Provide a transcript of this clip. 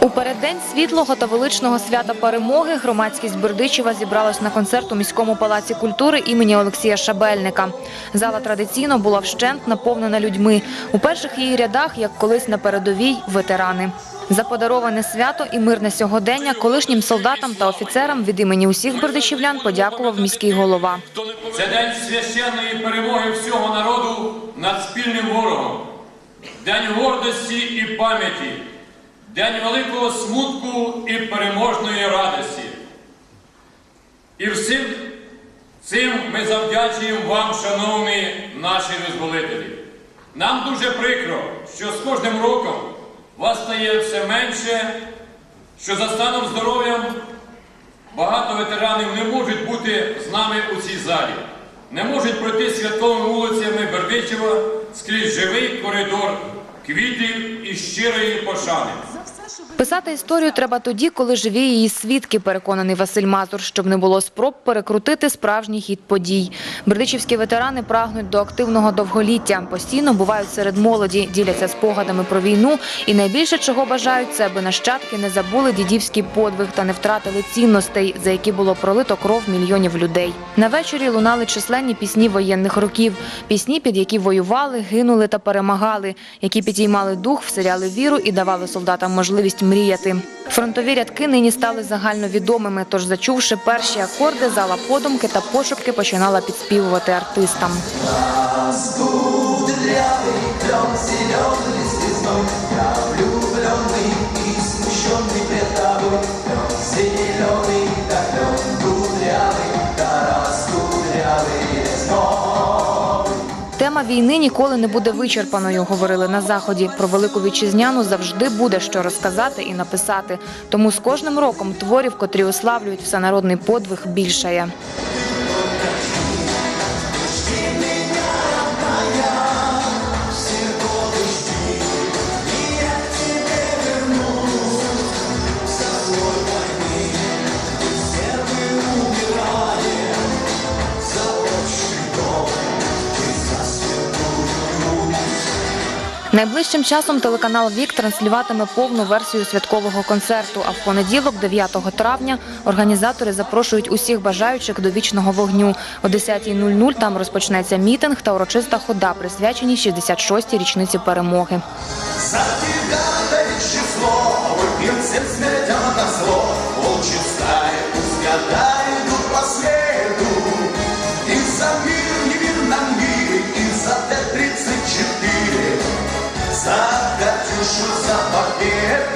У переддень світлого та величного свята перемоги громадськість Бердичева зібралась на концерт у міському палаці культури імені Олексія Шабельника. Зала традиційно була вщент наповнена людьми. У перших її рядах, як колись на передовій, ветерани. За подароване свято і мирне сьогодення колишнім солдатам та офіцерам від імені усіх бердичівлян подякував міський голова. Це день священної перемоги всього народу над спільним ворогом, день гордості і пам'яті, день великого смутку і переможної радості. І всім цим ми завдячуємо вам, шановні наші визволителі. Нам дуже прикро, що з кожним роком вас стає все менше, що за станом здоров'я Багато ветеранів не можуть бути з нами у цій залі, не можуть пройти святковими вулицями Бердичева скрізь живий коридор квітів і щирої пошани. Писати історію треба тоді, коли живі її свідки, переконаний Василь Мазур, щоб не було спроб перекрутити справжній хід подій. Бердичівські ветерани прагнуть до активного довголіття, постійно бувають серед молоді, діляться спогадами про війну. І найбільше чого бажають це, аби нащадки не забули дідівський подвиг та не втратили цінностей, за які було пролито кров мільйонів людей. На вечорі лунали численні пісні воєнних років, пісні, під які воювали, гинули та перемагали, які підіймали дух, вселяли віру і давали солдатам можливість мріяти. Фронтові рядки нині стали загальновідомими, тож, зачувши перші акорди, зала подумки та пошепки починала підспівувати артистам. Тема війни ніколи не буде вичерпаною, говорили на заході. Про велику вітчизняну завжди буде що розказати і написати. Тому з кожним роком творів, котрі уславлюють всенародний подвиг, більшає. Найближчим часом телеканал Вік транслюватиме повну версію святкового концерту. А в понеділок, 9 травня, організатори запрошують усіх бажаючих до вічного вогню. О 10.00 там розпочнеться мітинг та урочиста хода, присвячені 66-й річниці перемоги. Всем смертям на зло. Волчьи стаи пусть гадают Т-34. За Катюшу, за победу.